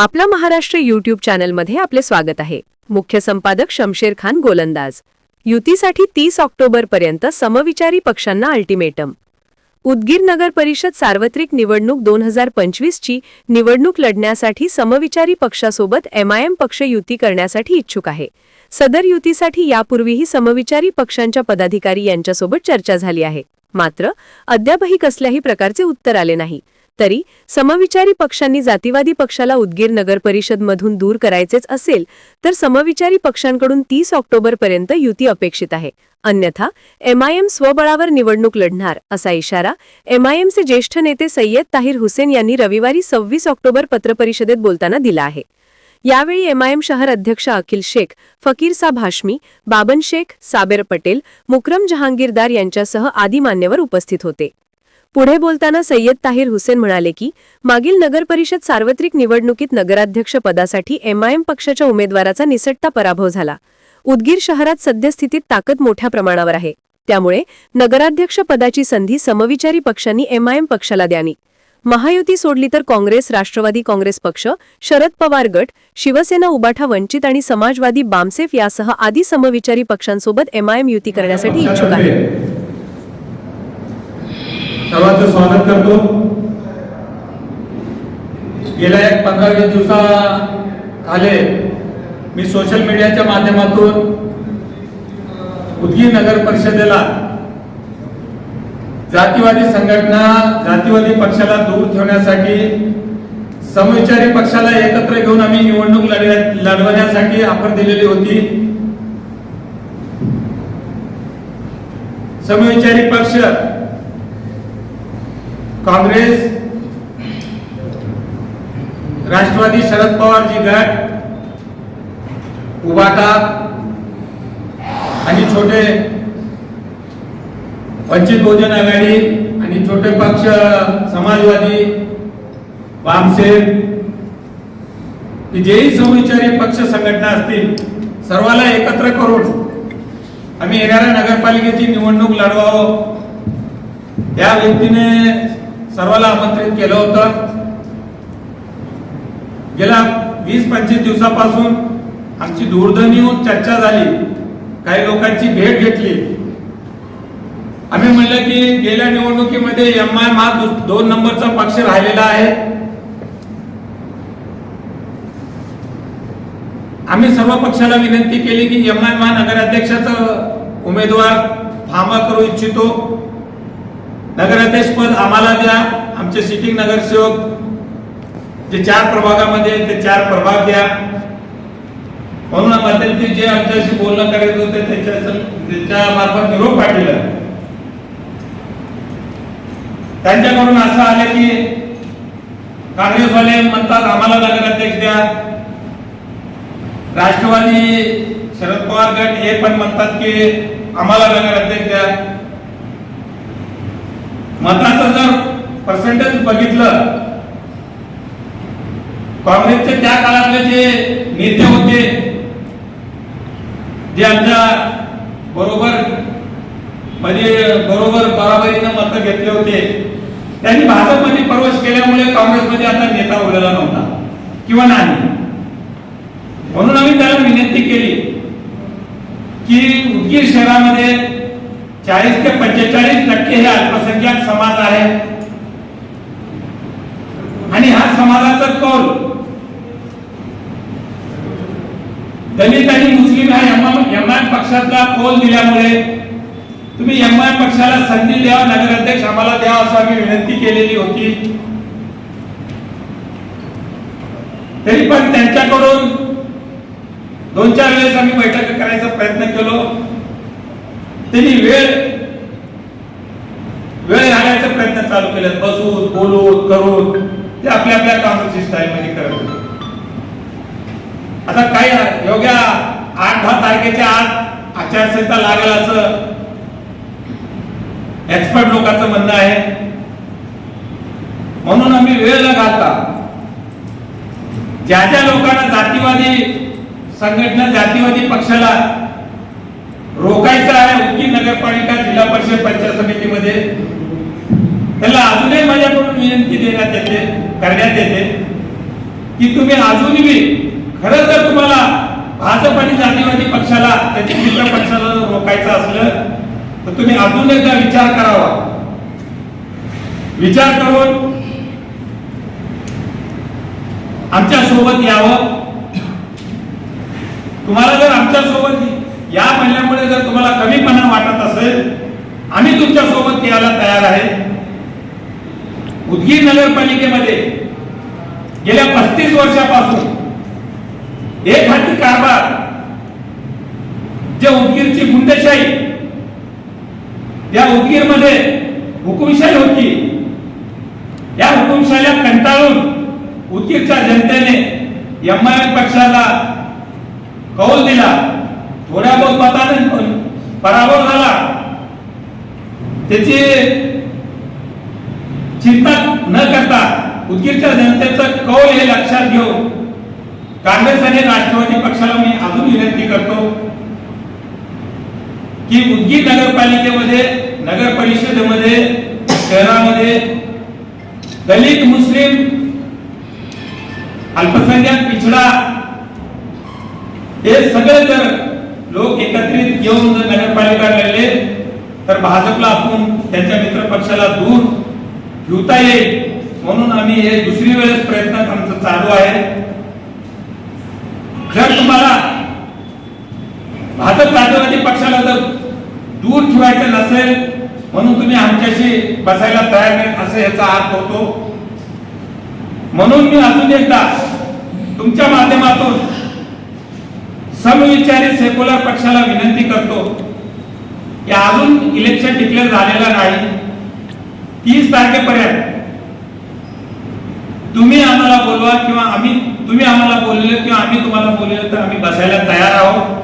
आपला महाराष्ट्र यूट्यूब चॅनलमध्ये आपले स्वागत आहे. मुख्य संपादक शमशेर खान गोलंदाज. युतीसाठी तीस ऑक्टोबरपर्यंत समविचारी पक्षांना अल्टिमेटम. उदगीर नगर परिषद सार्वत्रिक निवडणूक दोन हजार पंचवीसची निवडणूक लढण्यासाठी समविचारी पक्षासोबत एमआयएम पक्ष युती करण्यासाठी इच्छुक आहे. सदर युतीसाठी यापूर्वीही समविचारी पक्षांच्या पदाधिकारी यांच्यासोबत चर्चा झाली आहे. मात्र अद्यापही कसल्याही प्रकारचे उत्तर आले नाही. तरी समविचारी पक्षांनी जातीवादी पक्षाला उदगीर नगर परिषदमधून दूर करायचेच असेल तर समविचारी पक्षांकडून तीस ऑक्टोबरपर्यंत युती अपेक्षित आहे. अन्यथा एमआयएम स्वबळावर निवडणूक लढणार असा इशारा एमआयएमचे ज्येष्ठ नेते सय्यद ताहिर हुसेन यांनी रविवारी सव्वीस ऑक्टोबर पत्रपरिषदेत बोलताना दिला आहे. यावेळी एमआयएम शहर अध्यक्ष अखिल शेख फकीर साब हाशमी बाबन शेख साबेर पटेल मुक्रम जहांगीरदार यांच्यासह आदी मान्यवर उपस्थित होते. पुढे बोलताना सय्यद ताहिर हुसेन म्हणाले की मागील नगर परिषद सार्वत्रिक निवडणुकीत नगराध्यक्ष पदासाठी एमआयएम पक्षाच्या उमेदवाराचा निसटता पराभव झाला. उदगीर शहरात सद्यस्थितीत ताकद मोठ्या प्रमाणावर आहे. त्यामुळे नगराध्यक्ष पदाची संधी समविचारी पक्षांनी एमआयएम पक्षाला द्यावी. महायुती सोडली तर काँग्रेस राष्ट्रवादी काँग्रेस पक्ष शरद पवार गट शिवसेना उबाठा वंचित आणि समाजवादी बामसेफ यासह आदी समविचारी पक्षांसोबत एमआयएम युती करण्यासाठी इच्छुक आहे सर्वांचं स्वागत करतो. गेल्या एक पंधरा वीस दिवसा आले मी सोशल मीडियाच्या माध्यमातून उदगी नगर परिषदेला जातीवादी संघटना जातीवादी पक्षाला दूर ठेवण्यासाठी समविचारी पक्षाला एकत्र घेऊन आम्ही निवडणूक लढवण्यासाठी आपण दिलेली होती. समविचारी पक्ष काँग्रेस राष्ट्रवादी शरद पवारजी गट उभाटा आणि छोटे वंचित बहुजन आघाडी आणि छोटे पक्ष समाजवादी वामसेन की जेही समविचारी पक्ष संघटना असतील सर्वाला एकत्र करून आम्ही येणाऱ्या नगरपालिकेची निवडणूक लढवावं. त्या व्यक्तीने सर्वाला आमंत्रित केलं होतं. गेल्या वीस पंचवीस दिवसापासून आमची दूरध्वनीवर चर्चा झाली. काही लोकांची भेट घेतली. आम्ही म्हणलं की गेल्या निवडणुकीमध्ये एम आय हा दोन नंबरचा पक्ष राहिलेला आहे. आम्ही सर्व पक्षाला विनंती केली की एम आय महानगराध्यक्षाचा उमेदवार फार्मा करू इच्छितो. नगराध्यक्ष पद आम्हाला द्या. आमचे सिटिंग नगरसेवक जे चार प्रभागामध्ये ते चार प्रभाग द्या म्हणून मध्यंतरी जे आमच्याशी बोलणं करायचं होते त्याच्या त्यांच्या मार्फत निरोप पाठवला. त्यांच्याकडून असं आलं की काँग्रेसवाले म्हणतात आम्हाला नगराध्यक्ष द्या. राष्ट्रवादी शरद पवार गट हे पण म्हणतात की आम्हाला नगराध्यक्ष द्या. मताचं जर पर्सेंटेज बघितलं काँग्रेसचे त्या काळातले जे नेते होते जे आमच्या बरोबर म्हणजे बरोबर बराबरीनं मतं घेतले होते त्यांनी भाजपमध्ये प्रवेश केल्यामुळे काँग्रेसमध्ये आता नेता उरलेला नव्हता किंवा नाही. म्हणून आम्ही त्याला विनंती केली की उदगीर शहरामध्ये चाळीस ते पंचेचाळीस टक्के हे अल्पसंख्याक समाज आहे. आणि हा समाजाचा कौल. दलित आणि मुस्लिम ह्या एम आय पक्षातला कौल दिल्यामुळे तुम्ही एम आय पक्षाला संधी द्यावा नगराध्यक्ष आम्हाला द्यावा असं आम्ही विनंती केलेली होती. तरी पण त्यांच्याकडून दोन चार वेळेस आम्ही बैठक करायचा प्रयत्न केलो. त्यांनी वेळ वेळ घालायचा प्रयत्न चालू केला बसून बोलून करून ते आपल्या आपल्या कामाची स्टाईल मध्ये करत होते. आता काय योग्या आठ दहा तारखेच्या आत आचारसंहिता लागेल असं एक्सपर्ट लोकांचं म्हणणं आहे. म्हणून आम्ही वेळ न घालता ज्या ज्या लोकांना जातीवादी संघटना जातीवादी पक्षाला रोखायचं आहे नगरपालिका जिल्हा परिषद पंचायत समितीमध्ये त्याला अजूनही माझ्याकडून विनंती देण्यात येते करण्यात येते की तुम्ही अजूनही बी खरं जर तुम्हाला भाजप आणि जातीवादी पक्षाला त्याच्या मित्र पक्षाला रोखायचं असलं तर तुम्ही अजून एकदा विचार करावा. विचार करून आमच्यासोबत यावं. तुम्हाला जर आमच्यासोबत जर तुम्हाला कमीपणा वाटत असेल आम्ही तुमच्यासोबत यायला तयार आहे. उदगीर नगरपालिकेमध्ये गेल्या पस्तीस वर्षापासून एक हाती कारभार जे उदगीरची गुंडशाही या उदगीरमध्ये हुकुमशाही होती. या हुकुमशाहीला कंटाळून उदगीरच्या जनतेने एम आय एम पक्षाला कौल दिला. थोड्या बहुत मताने पराभव झाला. त्याची चिंता न करता उदगीरच्या जनतेचं कौल हे लक्षात घेऊन काँग्रेस आणि राष्ट्रवादी पक्षाला मी अजून विनंती करतो की उदगीर नगरपालिकेमध्ये नगर परिषदेमध्ये शहरामध्ये दलित मुस्लिम अल्पसंख्याक पिछडा हे सगळे जर लोक एकत्रित येऊन जर नगरपालिका लढले तर भाजपला आपण त्यांच्या मित्र पक्षाला दूर ठेवता येईल. म्हणून आम्ही हे दुसरी वेळेस प्रयत्न आमचं चालू आहे. जर तुम्हाला भाजप राष्ट्रवादी पक्षाला जर दूर ठेवायचं नसेल म्हणून तुम्ही आमच्याशी बसायला तयार नाही असं याचा अर्थ होतो. म्हणून मी अजून एकदा तुमच्या माध्यमातून समविचारी सेक्युलर पक्षाला विनंती करतो की अजून इलेक्शन डिक्लेअर झालेलं नाही. तीस तारखेपर्यंत तुम्ही आम्हाला बोलवा किंवा आम्ही तुम्ही आम्हाला बोलले किंवा आम्ही तुम्हाला बोलले तर आम्ही बसायला तयार आहोत.